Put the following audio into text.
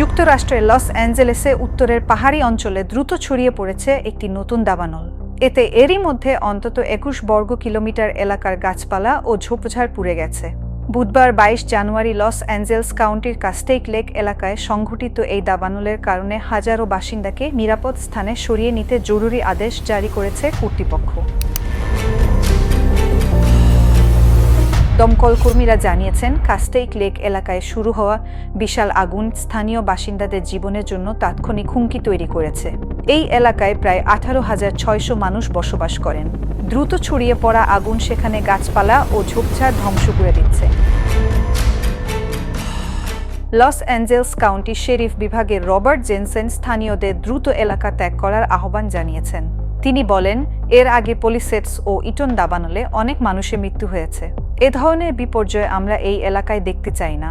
যুক্তরাষ্ট্রের লস অ্যাঞ্জেলেসে উত্তরের পাহাড়ি অঞ্চলে দ্রুত ছড়িয়ে পড়েছে একটি নতুন দাবানল। এতে এরই মধ্যে অন্তত একুশ বর্গ কিলোমিটার এলাকার গাছপালা ও ঝোপঝাড় পুড়ে গেছে। বুধবার বাইশ জানুয়ারি লস অ্যাঞ্জেলস কাউন্টির কাস্টেক লেক এলাকায় সংঘটিত এই দাবানলের কারণে হাজারো বাসিন্দাকে নিরাপদ স্থানে সরিয়ে নিতে জরুরি আদেশ জারি করেছে কর্তৃপক্ষ। দমকল কর্মীরা জানিয়েছেন, কাস্টেইক লেক এলাকায় শুরু হওয়া বিশাল আগুন স্থানীয় বাসিন্দাদের জীবনের জন্য তাৎক্ষণিক হুমকি তৈরি করেছে। এই এলাকায় প্রায় আঠারো হাজার ছয়শো মানুষ বসবাস করেন। দ্রুত ছড়িয়ে পড়া আগুন সেখানে গাছপালা ও ঝোপঝাড় ধ্বংস করে দিচ্ছে। লস অ্যাঞ্জেলস কাউন্টি শেরিফ বিভাগের রবার্ট জেনসেন স্থানীয়দের দ্রুত এলাকা ত্যাগ করার আহ্বান জানিয়েছেন। তিনি বলেন, এর আগে পলিসেটস ও ইটন দাবানলে অনেক মানুষের মৃত্যু হয়েছে। এ ধরনের বিপর্যয় আমরা এই এলাকায় দেখতে চাই না।